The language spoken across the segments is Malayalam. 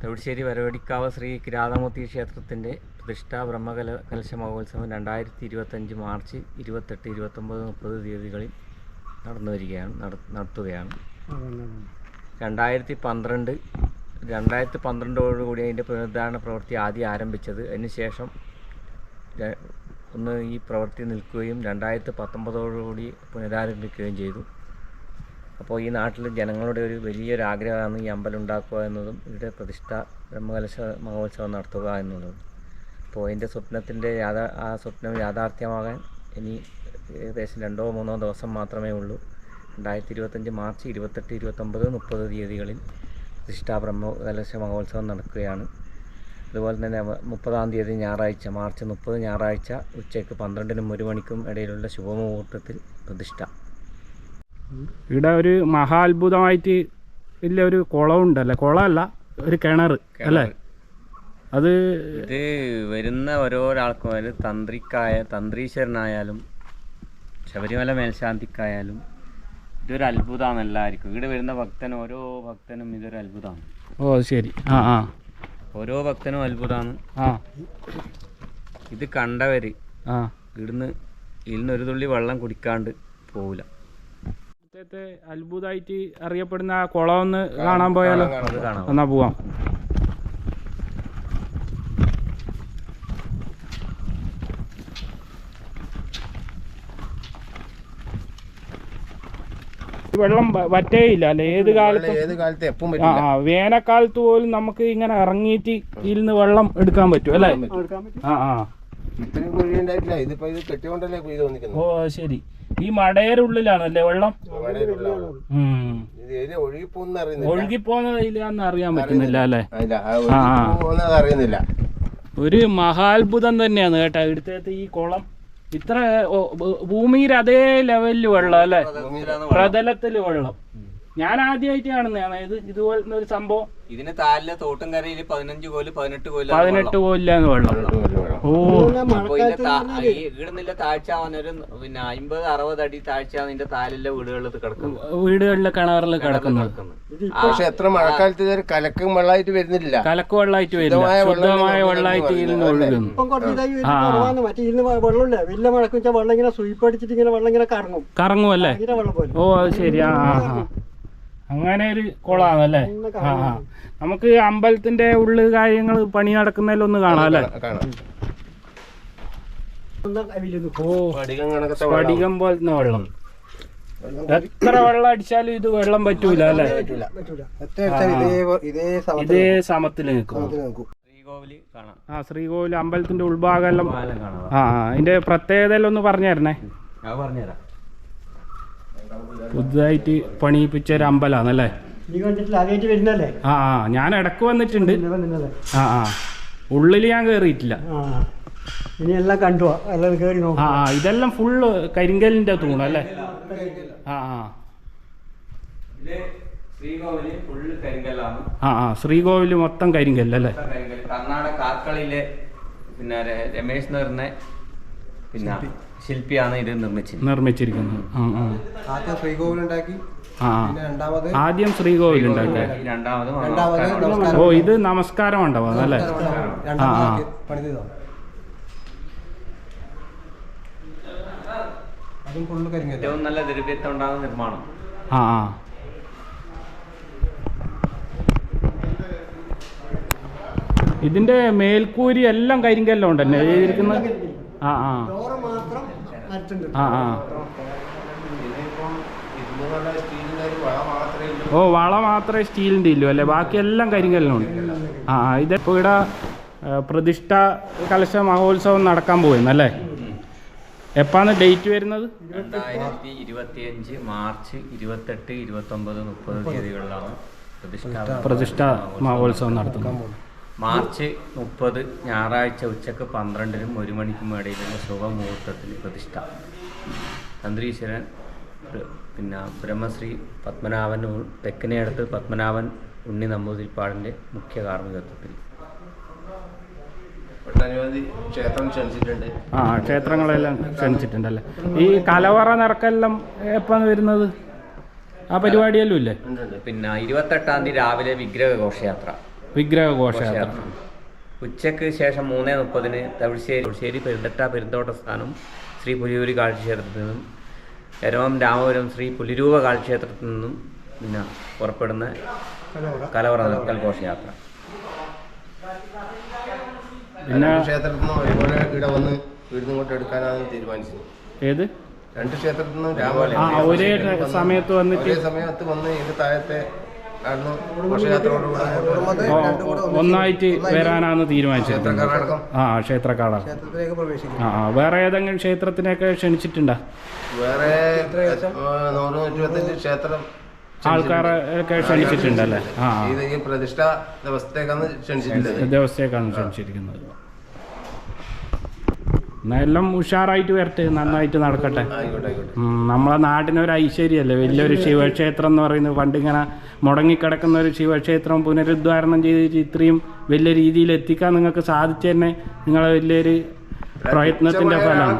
തൊഴിശ്ശേരി വരവടിക്കാവ് ശ്രീ കിരാതമൂർത്തി ക്ഷേത്രത്തിന്റെ പ്രതിഷ്ഠാ ബ്രഹ്മകല കലശ മഹോത്സവം രണ്ടായിരത്തി ഇരുപത്തഞ്ച് മാർച്ച് ഇരുപത്തെട്ട് ഇരുപത്തൊമ്പത് മുപ്പത് തീയതികളിൽ നടന്നു വരികയാണ് നട- നടത്തുകയാണ്. രണ്ടായിരത്തി പന്ത്രണ്ട് രണ്ടായിരത്തി പന്ത്രണ്ടോടുകൂടി അതിന്റെ പുനരുദ്ധാരണ പ്രവൃത്തി ആദ്യം ആരംഭിച്ചത്. അതിനുശേഷം ഒന്ന് ഈ പ്രവൃത്തി നിൽക്കുകയും രണ്ടായിരത്തി പത്തൊമ്പതോടുകൂടി പുനരാരംഭിക്കുകയും ചെയ്തു. അപ്പോൾ ഈ നാട്ടിലെ ജനങ്ങളുടെ ഒരു വലിയൊരു ആഗ്രഹമാണ് ഈ അമ്പലം ഉണ്ടാക്കുക എന്നതും ഇവിടെ പ്രതിഷ്ഠ ബ്രഹ്മകലശ മഹോത്സവം നടത്തുക എന്നുള്ളത്. അപ്പോൾ അതിന്റെ സ്വപ്നത്തിന്റെ യാഥാ ആ സ്വപ്നം യാഥാർത്ഥ്യമാകാൻ ഇനി ഏകദേശം രണ്ടോ മൂന്നോ ദിവസം മാത്രമേ ഉള്ളൂ. രണ്ടായിരത്തി ഇരുപത്തഞ്ച് മാർച്ച് ഇരുപത്തെട്ട് ഇരുപത്തൊമ്പത് മുപ്പത് തീയതികളിൽ പ്രതിഷ്ഠാ ബ്രഹ്മകലശ മഹോത്സവം നടക്കുകയാണ്. അതുപോലെ തന്നെ മുപ്പതാം തീയതി ഞായറാഴ്ച മാർച്ച് മുപ്പത് ഞായറാഴ്ച ഉച്ചയ്ക്ക് പന്ത്രണ്ടിനും ഒരു മണിക്കും ഇടയിലുള്ള ശുഭമുഹൂർത്തത്തിൽ പ്രതിഷ്ഠ. ഇവിടെ ഒരു മഹാത്ഭുതമായിട്ട് വലിയ ഒരു കുളമുണ്ടല്ലേ? കുളമല്ല ഒരു കിണർ അല്ലേ? അത് ഇത് വരുന്ന ഓരോരാൾക്കും ഒരു തന്ത്രിക്കായ തന്ത്രീശ്വരനായാലും ശബരിമല മേൽശാന്തിക്കായാലും ഇതൊരു അത്ഭുതമാണ് എല്ലാവർക്കും. ഇവിടെ വരുന്ന ഭക്തൻ ഓരോ ഭക്തനും ഇതൊരു അത്ഭുതമാണ്. ഓ ശരി. ആ ആ. ഓരോ ഭക്തനും അത്ഭുതമാണ്. ആ. ഇത് കണ്ടവര് ആ. ഇവിടുന്ന് ഇതിൽ ഒരു തുള്ളി വെള്ളം കുടിക്കാണ്ട് പോവില്ല ഇവിടുത്തെ അത്ഭുതമായിട്ട് അറിയപ്പെടുന്ന ആ കുളം ഒന്ന് കാണാൻ പോയാലോ? എന്നാ പോവാം. വെള്ളം വറ്റേയില്ല അല്ലെ? ഏത് കാലത്തും? ഏത് കാലത്ത് എപ്പം ആ ആ വേനൽക്കാലത്ത് പോലും നമുക്ക് ഇങ്ങനെ ഇറങ്ങിയിട്ട് ഇതിൽ നിന്ന് വെള്ളം എടുക്കാൻ പറ്റും അല്ലേ? ആ ആ. ഇത്രയും കുഴി ഉണ്ടായിട്ടില്ല. ഇതിപ്പോ ഇത് കെട്ടിക്കൊണ്ടല്ലേ കുഴി തോന്നിക്കുന്നത്? ഓ ശരി. ഈ മടയരുള്ളിലാണല്ലേ വെള്ളം? ഉം. ഇത് ഏത് ഒഴുകി പോകുന്ന അറിയുന്നില്ല ഒഴുകിപ്പോന്നതിലാന്ന് അറിയാൻ പറ്റുന്നില്ല അല്ലേ? അറിയുന്നില്ല. ഒരു മഹാത്ഭുതം തന്നെയാണ് കേട്ടോ ഇവിടുത്തെ ഈ കുളം. ഇത്ര ഭൂമിയിൽ അതേ ലെവലിൽ വെള്ളം അല്ലേ? പ്രതലത്തിൽ വെള്ളം. ഞാൻ ആദ്യമായിട്ട് കാണുന്നത് അതായത് ഇതുപോലെ ഒരു സംഭവം ഇതിന് താലിലെ തോട്ടും കരയിൽ പതിനഞ്ച് കോൽ പതിനെട്ട് കോൽ പതിനെട്ട് പോലില്ലാന്ന് വെള്ളം. ഓ. അപ്പൊ ഇതിന്റെ താ- ഈ ഈടുന്നില്ല താഴ്ച അവനൊരു പിന്നെ അമ്പത് അറുപത് അടി താഴ്ച ഇതിന്റെ താലിലെ വീടുകളിൽ കിടക്കുന്നത്. വീടുകളിലെ കിണറിൽ കിടക്കുന്നത്. പക്ഷെ എത്ര മഴക്കാലത്ത് ഇതൊരു കലക്കും വെള്ളമായിട്ട് വരുന്നില്ല. കലക്ക് വെള്ളമായിട്ട് വരില്ല ശുദ്ധമായ വെള്ളം ശുദ്ധമായ വെള്ളമായിട്ട് ഇരുന്ന് ഒഴുകുന്നു ഇപ്പം കുറച്ച് ഇതായി വരുന്നത് കുറവാണ് മറ്റേ ഇതിന് വെള്ളമില്ല? വലിയ മഴക്കും വെച്ചാൽ വെള്ളം ഇങ്ങനെ സൂയിപ്പടിച്ചിട്ട് ഇങ്ങനെ വെള്ളം ഇങ്ങനെ കറങ്ങും അല്ലേ? ഭയങ്കര വെള്ളം പോലെ. ഓ അത് ശരി. ആ ആ ആ. അങ്ങനെ ഒരു കുളമാണല്ലേ ആ ആ. നമുക്ക് അമ്പലത്തിന്റെ ഉള്ളു കാര്യങ്ങൾ പണി നടക്കുന്നതിലൊന്ന് കാണാം അല്ലേ? ഓ പടികം കണക്കത്തെ വെള്ളം. സ്ഫടികം പോലത്തെ വെള്ളം. എത്ര വെള്ളം അടിച്ചാലും ഇത് വെള്ളം പറ്റൂല അല്ലേ? ഇതേ ഇതേ സമയത്ത് ഇതേ സമത്തിൽ നിൽക്കും. ആ ശ്രീകോവിൽ അമ്പലത്തിന്റെ ഉൾഭാഗം എല്ലാം കാണാം. ആ ആ. അതിന്റെ പ്രത്യേകത എല്ലാം ഒന്ന് പറഞ്ഞു തരണേ പറഞ്ഞുതരാം. പുതുതായിട്ട് പണിയിപ്പിച്ച ഒരു അമ്പലാണല്ലേ ആ ആ ഞാൻ ഇടയ്ക്ക് വന്നിട്ടുണ്ട്. ആ ആ. ഉള്ളിൽ ഞാൻ കയറിയിട്ടില്ല ആ ഇനി എല്ലാം കണ്ടു എല്ലാം കയറി ആ ആ ഇതെല്ലാം ഫുള്ള് കരിങ്കലിന്റെ തൂണല്ലേ ആ ആ. ഇത് ശ്രീകോവിൽ ഫുള്ള് കരിങ്കല്ലാണ്. ആ ആ ശ്രീകോവിൽ മൊത്തം കരിങ്കല്ലല്ലേ? കരിങ്കല്ല്. കർണാടക കാർക്കളിയിലെ പിന്നെ രമേശ് എന്ന് പറഞ്ഞ പിന്നെ ശില്പിയാണ് ഇത് നിർമ്മിച്ചത്. നിർമ്മിച്ചിരിക്കുന്നത്. ആ ആ. ആദ്യം ശ്രീകോവിൽ ഉണ്ടാക്കി ആ ആ. പിന്നെ രണ്ടാമത് ആദ്യം ശ്രീകോവിൽ ഉണ്ടാക്കിയ രണ്ടാമത് രണ്ടാമത് നമസ്കാരം ഓ ഇത് നമസ്കാരം ഉണ്ടാവും അല്ലേ രണ്ടാമത് പണിതതാണ് അതും ഫുള്ള് കരിങ്ങല്ല ഏറ്റവും നല്ല ദ്രവ്യത്വം ഉണ്ടാകുന്ന നിർമ്മാണം. ആ ആ. ഇതിന്റെ മേൽക്കൂരി എല്ലാം കരിങ്കല്ലോ ഉണ്ടല്ലേ ഇരിക്കുന്നത് ആ ആ. ഡോറ് മാത്രം ആ ആ. ഓ വള മാത്രമേ സ്റ്റീലിന്റെ ഇല്ലു അല്ലേ? ബാക്കി എല്ലാം ആ ആ ഇതിപ്പോൾ ഇവിടെ പ്രതിഷ്ഠ കലശ മഹോത്സവം നടക്കാൻ പോകുന്നല്ലേ എപ്പാണ് ഡേറ്റ് വരുന്നത്? രണ്ടായിരത്തി ഇരുപത്തിയഞ്ച് മാർച്ച് ഇരുപത്തെട്ട് ഇരുപത്തൊമ്പത് മുപ്പത് തീയതികളിലാണ് പ്രതിഷ്ഠ പ്രതിഷ്ഠ മഹോത്സവം നടത്തുന്നത്. മാർച്ച് മുപ്പത് ഞായറാഴ്ച ഉച്ചയ്ക്ക് പന്ത്രണ്ടിനും ഒരു മണിക്കും ഇടയിലുള്ള ശുഭമുഹൂർത്തത്തിൽ പ്രതിഷ്ഠ. തന്ത്രീശ്വരൻ പിന്നെ ബ്രഹ്മശ്രീ പത്മനാഭൻ തെക്കിനെയടുത്ത് പത്മനാഭൻ ഉണ്ണി നമ്പൂതിരിപ്പാടിന്റെ മുഖ്യ കാർമ്മികത്വത്തിൽ. ഒട്ടനവധി ക്ഷേത്രം ക്ഷണിച്ചിട്ടുണ്ട്. ആ ക്ഷേത്രങ്ങളെല്ലാം ക്ഷണിച്ചിട്ടുണ്ടല്ലേ? ഈ കലവറ നിറക്കെല്ലാം എപ്പാണ് വരുന്നത്? ആ പരിപാടിയെല്ലാം ഇല്ലേ? പിന്നെ ഇരുപത്തെട്ടാം തീയതി രാവിലെ വിഗ്രഹ ഘോഷയാത്ര വിഗ്രഹ ഘോഷയാത്ര. ഉച്ചയ്ക്ക് ശേഷം മൂന്ന് മുപ്പതിന് തവിശ്ശേരി തവിശ്ശേരി പെരുന്തട്ട പെരുന്തോട്ട സ്ഥാനം ശ്രീ പുലിയൂരി കാഴ്ചക്ഷേത്രത്തിൽ നിന്നും എരവം രാമപുരം ശ്രീ പുലിരൂപ കാഴ്ചക്ഷേത്രത്തിൽ നിന്നും പിന്നെ പുറപ്പെടുന്ന കലവറ നടക്കൽ ഘോഷയാത്ര. പിന്നെ ക്ഷേത്രത്തിൽ നിന്നും ഒരുപോലെ ഇവിടെ വന്ന് ഇവിടുന്ന് ഇങ്ങോട്ട് എടുക്കാനാണ് തീരുമാനിച്ചത്. ഏത്? രണ്ട് ക്ഷേത്രത്തിൽ നിന്നും രാമപുരം ആ ഒരേ സമയത്ത് വന്നിട്ട് ഒരേ സമയത്ത് വന്ന് ഇതിന്റെ താഴത്തെ ഒന്നായിട്ട് വരാനാണ് തീരുമാനിച്ചിരിക്കുന്നത്. ആ ക്ഷേത്രക്കാട ആ ആ. വേറെ ഏതെങ്കിലും ക്ഷേത്രത്തിനൊക്കെ ക്ഷണിച്ചിട്ടുണ്ടോ? വേറെ ക്ഷേത്രം ആൾക്കാരെ ഒക്കെ ക്ഷണിച്ചിട്ടുണ്ടല്ലേ? ആ പ്രതിഷ്ഠ ദിവസത്തേക്കാണ് ക്ഷണിച്ചിട്ടുള്ളത്. ദിവസത്തേക്കാണ് ക്ഷണിച്ചിരിക്കുന്നത്. എന്നാ എല്ലാം ഉഷാറായിട്ട് വരട്ടെ നന്നായിട്ട് നടക്കട്ടെ. ആയിക്കോട്ടെ ആയിക്കോട്ടെ. ഒരു നമ്മളെ നാടിനൊരു ഐശ്വര്യമല്ലേ വലിയൊരു ശിവക്ഷേത്രം എന്ന് പറയുന്നത് പണ്ടിങ്ങനെ മുടങ്ങിക്കിടക്കുന്ന ഒരു ശിവക്ഷേത്രം പുനരുദ്ധാരണം ചെയ്ത് ഇത്രയും വലിയ രീതിയിൽ എത്തിക്കാൻ നിങ്ങൾക്ക് സാധിച്ചു തന്നെ നിങ്ങളെ വലിയൊരു പ്രയത്നത്തിന്റെ ഫലമാണ്.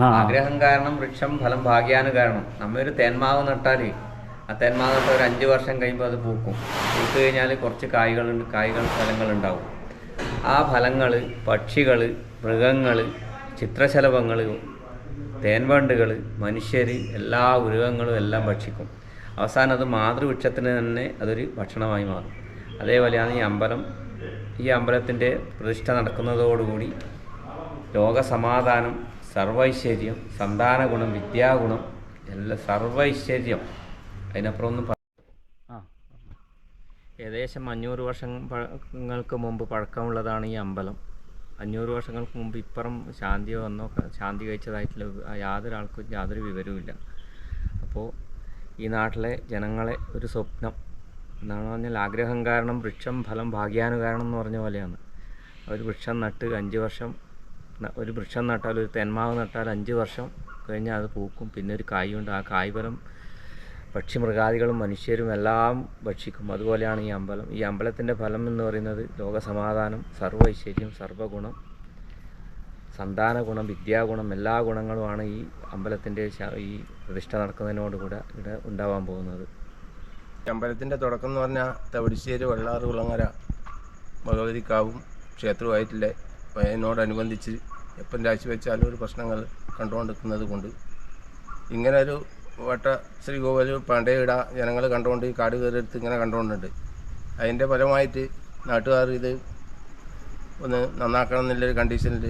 ആഗ്രഹം കാരണം വൃക്ഷം ഫലം ഭാഗ്യാന് കാരണം. നമ്മൊരു തേന്മാവ് നട്ടാൽ ആ തേന്മാവ് നട്ട ഒരു അഞ്ച് വർഷം കഴിയുമ്പോൾ അത് പൂക്കും. പൂത്ത് കഴിഞ്ഞാൽ കുറച്ച് കായ്കൾ കായ്കൾ ഫലങ്ങളുണ്ടാവും ആ ഫലങ്ങൾ പക്ഷികൾ മൃഗങ്ങൾ ചിത്രശലഭങ്ങൾ തേൻവണ്ടുകൾ മനുഷ്യർ എല്ലാ ഉരുവങ്ങളും എല്ലാം ഭക്ഷിക്കും. അവസാനം അത് മാതൃവൃക്ഷത്തിന് തന്നെ അതൊരു ഭക്ഷണമായി മാറും. അതേപോലെയാണ് ഈ അമ്പലം. ഈ അമ്പലത്തിന്റെ പ്രതിഷ്ഠ നടക്കുന്നതോടുകൂടി ലോകസമാധാനം സർവൈശ്വര്യം സന്താന ഗുണം വിദ്യാഗുണം എല്ലാ സർവൈശ്വര്യം. അതിനപ്പുറം ഒന്നും പറ- ആ ഏകദേശം അഞ്ഞൂറ് വർഷങ്ങൾക്ക് മുമ്പ് പഴക്കമുള്ളതാണ് ഈ അമ്പലം. അഞ്ഞൂറ് വർഷങ്ങൾക്ക് മുമ്പ് ഇപ്പുറം ശാന്തി വന്നോ ശാന്തി കഴിച്ചതായിട്ടുള്ള യാതൊരാൾക്കും യാതൊരു വിവരവുമില്ല. അപ്പോൾ ഈ നാട്ടിലെ ജനങ്ങളെ ഒരു സ്വപ്നം എന്നാണ് പറഞ്ഞാൽ ആഗ്രഹം കാരണം വൃക്ഷം ഫലം ഭാഗ്യാനുകാരണം എന്ന് പറഞ്ഞ പോലെയാണ്. ഒരു വൃക്ഷം നട്ട് അഞ്ച് വർഷം ഒരു വൃക്ഷം നട്ടാൽ ഒരു തെന്മാവ് നട്ടാൽ അഞ്ച് വർഷം കഴിഞ്ഞാൽ അത് പൂക്കും. പിന്നെ ഒരു കായുണ്ട് ആ കായ്ഫലം പക്ഷിമൃഗാദികളും മനുഷ്യരും എല്ലാം ഭക്ഷിക്കും. അതുപോലെയാണ് ഈ അമ്പലം. ഈ അമ്പലത്തിന്റെ ഫലം എന്ന് പറയുന്നത് ലോകസമാധാനം സർവ സർവഗുണം സന്താന ഗുണം വിദ്യാഗുണം എല്ലാ ഗുണങ്ങളുമാണ് ഈ അമ്പലത്തിന്റെ ഈ പ്രതിഷ്ഠ നടക്കുന്നതിനോടുകൂടെ ഇവിടെ ഉണ്ടാവാൻ പോകുന്നത്. അമ്പലത്തിന്റെ തുടക്കം എന്ന് പറഞ്ഞാൽ തവിടിശ്ശേരി വെള്ളാറ് കുളങ്ങര ഭഗവതിക്കാവും ക്ഷേത്രമായിട്ടില്ലേ അതിനോടനുബന്ധിച്ച് എപ്പം രാശി വെച്ചാലും ഒരു പ്രശ്നങ്ങൾ കണ്ടുകൊണ്ടിരിക്കുന്നത് കൊണ്ട് ഇങ്ങനെ ഒരു വട്ട ശ്രീ പണ്ടേ ഇട ജനങ്ങൾ കണ്ടുകൊണ്ട് ഈ കാട് കയറിയെടുത്ത് ഇങ്ങനെ കണ്ടുകൊണ്ടുണ്ട് അതിന്റെ ഫലമായിട്ട് നാട്ടുകാർ ഇത് ഒന്ന് നന്നാക്കണം എന്നുള്ളൊരു കണ്ടീഷനിൽ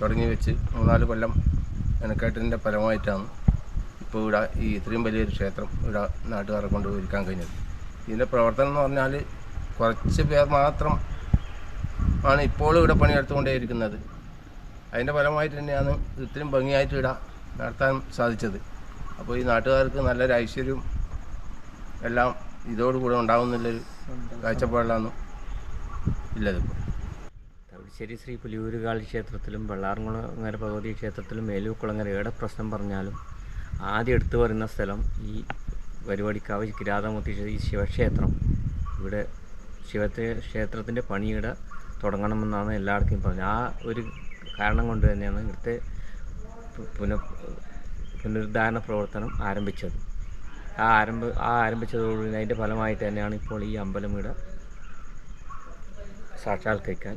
തുടങ്ങി വെച്ച് മൂന്നാൽ കൊല്ലം മെനക്കേട്ടതിന്റെ ഫലമായിട്ടാണ് ഇപ്പോൾ ഇവിടെ ഈ ഇത്രയും വലിയൊരു ക്ഷേത്രം ഇവിടെ നാട്ടുകാരെ കൊണ്ട് ഒരുക്കാൻ കഴിഞ്ഞത്. ഇതിന്റെ പ്രവർത്തനം എന്ന് പറഞ്ഞാൽ കുറച്ച് പേർ മാത്രം ആണ് ഇപ്പോഴും ഇവിടെ പണിയെടുത്തുകൊണ്ടേയിരിക്കുന്നത് അതിന്റെ ഫലമായിട്ട് തന്നെയാണ് ഇത് ഇത്രയും ഭംഗിയായിട്ട് ഇവിടെ നടത്താൻ സാധിച്ചത്. അപ്പോൾ ഈ നാട്ടുകാർക്ക് നല്ലൊരു ഐശ്വര്യം എല്ലാം ഇതോടുകൂടെ ഉണ്ടാകുന്നുള്ളൊരു കാഴ്ചപ്പാടിലാണ് ഇല്ലതിപ്പോൾ തവിശ്ശേരി ശ്രീ പുലിയൂരുകാളി ക്ഷേത്രത്തിലും വെള്ളാർകുളങ്ങര ഭഗവതി ക്ഷേത്രത്തിലും മേലൂക്കുളങ്ങര ഏടെ പ്രശ്നം പറഞ്ഞാലും ആദ്യം എടുത്തു പറയുന്ന സ്ഥലം ഈ പരിപാടിക്കാവ് കിരാതമൂർത്തി ഈ ശിവക്ഷേത്രം. ഇവിടെ ശിവത്തെ ക്ഷേത്രത്തിന്റെ പണിയുടെ തുടങ്ങണമെന്നാണ് എല്ലാവർക്കും പറഞ്ഞത്. ആ ഒരു കാരണം കൊണ്ട് തന്നെയാണ് ഇവിടുത്തെ പുന പുനരുദ്ധാരണ പ്രവർത്തനം ആരംഭിച്ചത്. ആ ആരംഭ ആ ആരംഭിച്ചതോടുകൂടി അതിന്റെ ഫലമായിട്ട് തന്നെയാണ് ഇപ്പോൾ ഈ അമ്പലം ഇവിടെ സാക്ഷാത്കരിക്കാൻ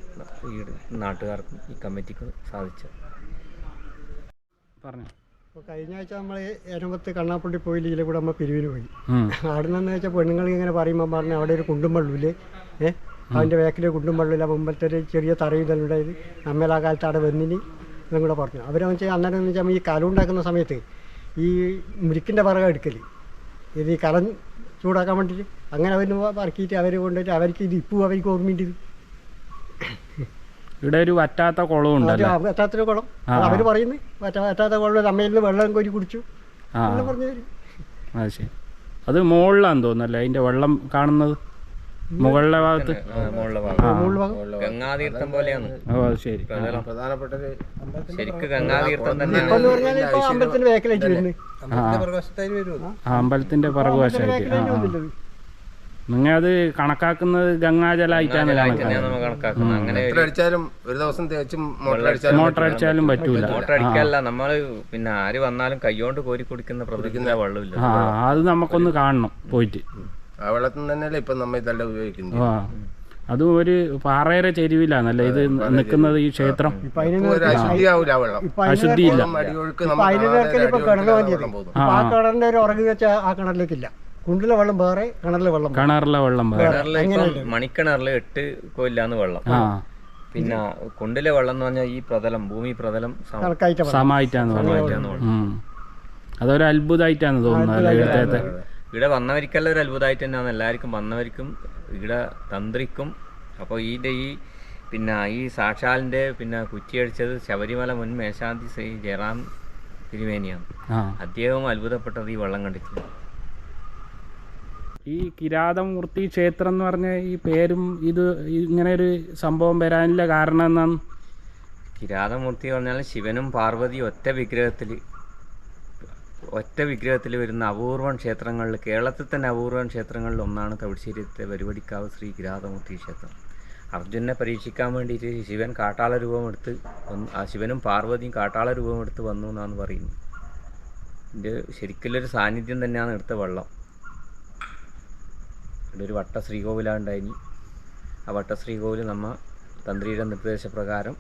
ഈ നാട്ടുകാർക്കും ഈ കമ്മിറ്റിക്കും സാധിച്ചത്. പറഞ്ഞു. അപ്പോൾ കഴിഞ്ഞ ആഴ്ച നമ്മൾ എരമ്പത്ത് കണ്ണാപ്പള്ളി പോയില്ല ഇതിലെ കൂടെ നമ്മൾ പിരിവിന് പോയി. അവിടെ നിന്ന് വെച്ചാൽ പെണ്ണുങ്ങൾ ഇങ്ങനെ പറയുമ്പോൾ പറഞ്ഞാൽ അവിടെ ഒരു കുണ്ടും വെള്ളമില്ലേ ഏഹ് അതിന്റെ വേക്കിലെ കുണ്ടും വെള്ളമില്ല മുമ്പത്തെ ഒരു ചെറിയ തറയും തന്നെ ഉണ്ടായത് നമ്മളാ കാലത്ത് അവിടെ വന്നിന്. ഇതും കൂടെ പറഞ്ഞു അവരെന്ന് വെച്ചാൽ അന്നേരം എന്ന് വെച്ചാൽ ഈ കലം ഉണ്ടാക്കുന്ന സമയത്ത് ഈ മുരിക്കിന്റെ പറക എടുക്കൽ ഇത് ഈ കലം ചൂടാക്കാൻ വേണ്ടിയിട്ട് അങ്ങനെ അവർ പറക്കിയിട്ട് അവർ കൊണ്ടുപോയിട്ട് അവർക്ക് ഇത് ഇപ്പോൾ അവർക്ക് ഓർമ്മയുണ്ട് ഇവിടെ ഒരു വറ്റാത്ത കുളം വറ്റാത്തൊരു കുളം. അവർ പറയുന്നു വറ്റാത്ത കുളം അമ്മയിൽ നിന്ന് വെള്ളം കോരി കുടിച്ചു. പറഞ്ഞു അത് ശരി. അത് മുകളിലാന്ന് തോന്നുന്നല്ലേ അതിന്റെ വെള്ളം കാണുന്നത്? മുകളിലെ ഭാഗത്ത്? ഗംഗാതീർത്ഥം പോലെയാണ്. ഓ അത് ശരി. പ്രധാനപ്പെട്ട ശരിക്കും ഗംഗാതീർത്ഥം അമ്പലത്തിന്റെ പിറകുവശമായിട്ട് നിങ്ങൾ അത് കണക്കാക്കുന്നത് ഗംഗാജലായിട്ടാണ് കണക്കാക്കുന്നത്. ഒരു ദിവസം തേച്ചും മോട്ടർ അടിച്ചാലും മോട്ടർ അടിച്ചാലും പറ്റൂല. മോട്ടർ അടിക്കല്ല. നമ്മൾ പിന്നെ ആര് വന്നാലും കൈകൊണ്ട് കോരി കുടിക്കുന്ന പ്രകൃതിക്കുന്ന വെള്ളമില്ല. ആ അത് നമുക്കൊന്ന് കാണണം പോയിട്ട്. ആ വെള്ളത്തിൽ നിന്ന് തന്നെയല്ലേ ഇപ്പം നമ്മൾ ഇതെല്ലാം ഉപയോഗിക്കുന്നത്? ആ. അതും ഒരു പാറയുടെ ചെരുവിലാണല്ലേ ഇത് നിൽക്കുന്നത് ഈ ക്ഷേത്രം? ഇപ്പം അതിന് ഇപ്പൊ ഒരു അശുദ്ധിയാവൂല ആ വെള്ളം. അശുദ്ധിയില്ല. വെള്ളം അടിയൊഴുക്ക് ഇപ്പം നമ്മൾ അതിന് ഇപ്പൊ കിണർ വെള്ളം പോകുന്നു ഇപ്പം ആ. കിണറിന്റെ ഒരു ഉറങ്ങി വെച്ച ആ കിണറിലേക്കില്ല കുണ്ടിലെ വെള്ളം വേറെ കിണറിലെ വെള്ളം വേറെ. കിണറിലെ വെള്ളം വേറെ. കിണറിൽ ഇപ്പം മണിക്കിണറിൽ എട്ട് കൊല്ലാന്ന് വെള്ളം. ആ. പിന്നെ കുണ്ടിലെ വെള്ളം എന്ന് പറഞ്ഞാൽ ഈ പ്രതലം ഭൂമി പ്രതലം സമ- കണക്കായിട്ട് വെള്ളം. സമായിട്ടാന്ന് പറയുന്നത് ഉം. അതൊരു അത്ഭുതമായിട്ടാണ് തോന്നുന്നത് അല്ലേ ഇവിടുത്തെ ഇവിടെ വന്നവർക്കെല്ലാം ഒരു അത്ഭുതമായിട്ട് തന്നെയാണ്. എല്ലാവർക്കും വന്നവർക്കും ഇവിടെ തന്ത്രിക്കും അപ്പോൾ ഇതിന്റെ ഈ പിന്നെ ഈ സാക്ഷാലിന്റെ പിന്നെ കുറ്റിയടിച്ചത് ശബരിമല മുൻ മേശാന്തി ശ്രീ ജയറാം തിരുമേനിയാണ്. ആ. അദ്ദേഹവും അത്ഭുതപ്പെട്ടത് ഈ വെള്ളം കണ്ടിട്ട്. ഈ കിരാതമൂർത്തി ക്ഷേത്രം എന്ന് പറഞ്ഞ ഈ പേരും ഇത് ഇങ്ങനെ ഒരു സംഭവം വരാനുള്ള കാരണം എന്നാണ് കിരാതമൂർത്തി പറഞ്ഞാൽ ശിവനും പാർവതിയും ഒറ്റ വിഗ്രഹത്തിൽ ഒറ്റ വിഗ്രഹത്തിൽ വരുന്ന അപൂർവം ക്ഷേത്രങ്ങളിൽ കേരളത്തിൽ തന്നെ അപൂർവം ക്ഷേത്രങ്ങളിൽ ഒന്നാണ് തവിശ്ശേരിത്തെ വരുവടിക്കാവ് ശ്രീ കിരാതമൂർത്തി ക്ഷേത്രം. അർജുനെ പരീക്ഷിക്കാൻ വേണ്ടിയിട്ട് ശിവൻ കാട്ടാള രൂപമെടുത്ത് വന്ന് ആ ശിവനും പാർവതിയും കാട്ടാള രൂപമെടുത്ത് വന്നു എന്നാണ് പറയുന്നത്. ഇത് ശരിക്കുള്ളൊരു സാന്നിധ്യം തന്നെയാണ് എടുത്ത വെള്ളം. ഇവിടെ ഒരു വട്ട ശ്രീകോവിലാണ് ഉണ്ടായിനി ആ വട്ട ശ്രീകോവിൽ നമ്മ തന്ത്രിയുടെ നിർദ്ദേശപ്രകാരം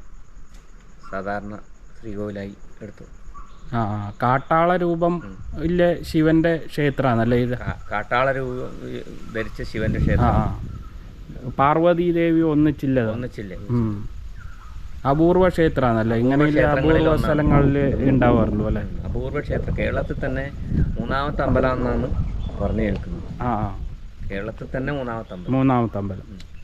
സാധാരണ ശ്രീകോവിലായി എടുത്തു. ആ ആ. കാട്ടാള രൂപം ഇല്ല ശിവന്റെ ക്ഷേത്രമാണല്ലേ ഇത് കാ- കാട്ടാള രൂപം ധരിച്ച ശിവന്റെ ആ ക്ഷേത്രം. ആ. പാർവതി ദേവി ഒന്നിച്ചില്ലത് ഒന്നിച്ചില്ലേ. ഉം. അപൂർവ ക്ഷേത്രമാണല്ലേ ഇങ്ങനെയുള്ള അപൂർവ സ്ഥലങ്ങളിൽ ഉണ്ടാവാറുള്ളൂ അല്ലേ? അപൂർവ ക്ഷേത്രം കേരളത്തിൽ തന്നെ മൂന്നാമത്തെ അമ്പലം എന്നാണ് പറഞ്ഞു കേൾക്കുന്നത്. ആ ആ. കേരളത്തിൽ തന്നെ മൂന്നാമത്തെ അമ്പലം. മൂന്നാമത്തെ അമ്പലം.